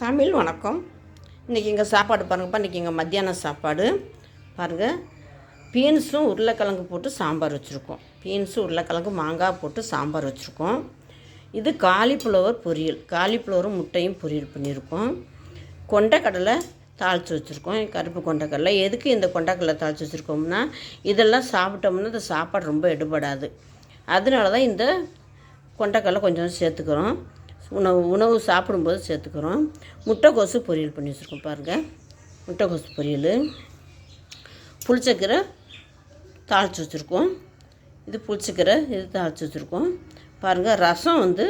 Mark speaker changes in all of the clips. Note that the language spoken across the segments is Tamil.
Speaker 1: தமிழ் வணக்கம். இன்றைக்கி இங்கே சாப்பாடு பாருங்கப்பா இன்றைக்கி இங்கே மத்தியானம் சாப்பாடு. பாருங்கள் பீன்ஸும் உருளைக்கிழங்கு போட்டு சாம்பார் வச்சுருக்கோம். பீன்ஸும் உருளைக்கிழங்கு மாங்காய் போட்டு சாம்பார் வச்சுருக்கோம். இது காலிஃப்ளவர் பொரியல். காலிஃப்ளவரும் முட்டையும் பொரியல் பண்ணியிருக்கோம். கொண்டைக்கடலை தாளித்து வச்சுருக்கோம். கருப்பு கொண்டைக்கடலை. எதுக்கு இந்த கொண்டைக்கடலை தாளித்து வச்சுருக்கோம்னா இதெல்லாம் சாப்பிட்டோம்னா இந்த சாப்பாடு ரொம்ப எடுபடாது. அதனால தான் இந்த கொண்டைக்கடலை கொஞ்சம் சேர்த்துக்கிறோம். உணவு உணவு சாப்பிடும்போது சேர்த்துக்கிறோம். முட்டைக்கோசு பொரியல் பண்ணி வச்சுருக்கோம் பாருங்கள் முட்டைக்கோசு பொரியல். புளிச்சக்கீரை தாளித்து வச்சுருக்கோம். இது புளிச்சக்கீரை இது தாளித்து வச்சுருக்கோம். பாருங்கள் ரசம் வந்து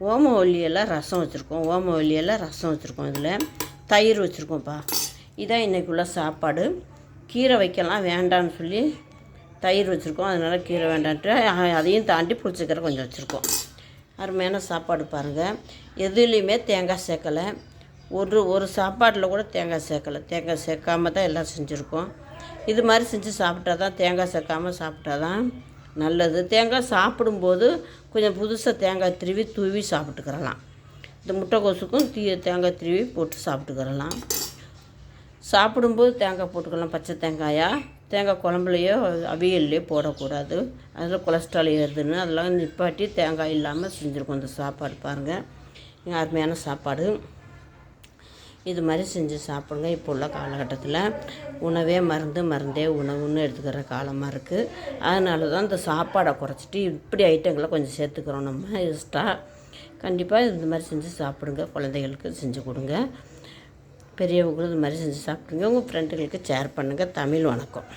Speaker 1: ஓமவல்லியெல்லாம் ரசம் வச்சுருக்கோம். ஓமவல்லியெல்லாம் ரசம் வச்சுருக்கோம் இதில். தயிர் வச்சுருக்கோம்ப்பா. இதான் இன்றைக்குள்ள சாப்பாடு. கீரை வைக்கலாம் வேண்டான்னு சொல்லி தயிர் வச்சுருக்கோம். அதனால் கீரை வேண்டான்ட்டு அதையும் தாண்டி புளிச்சக்கீரை கொஞ்சம் வச்சுருக்கோம். அருமையான சாப்பாடு பாருங்கள் எதுலேயுமே தேங்காய் சேர்க்கலை. ஒரு ஒரு சாப்பாட்டில் கூட தேங்காய் சேர்க்கலை. தேங்காய் சேர்க்காம தான் எல்லாம் செஞ்சுருக்கோம். இது மாதிரி செஞ்சு சாப்பிட்டா தான் தேங்காய் சேர்க்காம சாப்பிட்டா தான் நல்லது. தேங்காய் சாப்பிடும்போது கொஞ்சம் புதுசாக தேங்காய் திருவி தூவி சாப்பிட்டுக்கிறலாம். இந்த முட்டைக்கோசுக்கும் தீ தேங்காய் திருவி போட்டு சாப்பிட்டுக்கிறலாம். சாப்பிடும்போது தேங்காய் போட்டுக்கலாம். பச்சை தேங்காயா? தேங்காய் குழம்புலையோ அவியல்லையோ போடக்கூடாது. அதில் கொலஸ்ட்ரால் ஏறுதுன்னு அதெல்லாம் நிப்பாட்டி தேங்காய் இல்லாமல் செஞ்சுருக்கோம். இந்த சாப்பாடு பாருங்கள் அருமையான சாப்பாடு. இது மாதிரி செஞ்சு சாப்பிடுங்க. இப்போ உள்ள காலகட்டத்தில் உணவே மருந்து மருந்தே உணவுன்னு எடுத்துக்கிற காலமாக இருக்குது அதனால தான் இந்த சாப்பாடை குறைச்சிட்டு இப்படி ஐட்டங்களை கொஞ்சம் சேர்த்துக்கிறோம். நம்ம எக்ஸ்ட்ரா கண்டிப்பாக இந்த மாதிரி செஞ்சு சாப்பிடுங்க. குழந்தைகளுக்கு செஞ்சு கொடுங்க. பெரியவங்களும் இது மாதிரி செஞ்சு சாப்பிடுங்க. உங்கள் ஃப்ரெண்டுகளுக்கு ஷேர் பண்ணுங்கள் தமிழ் வணக்கம்.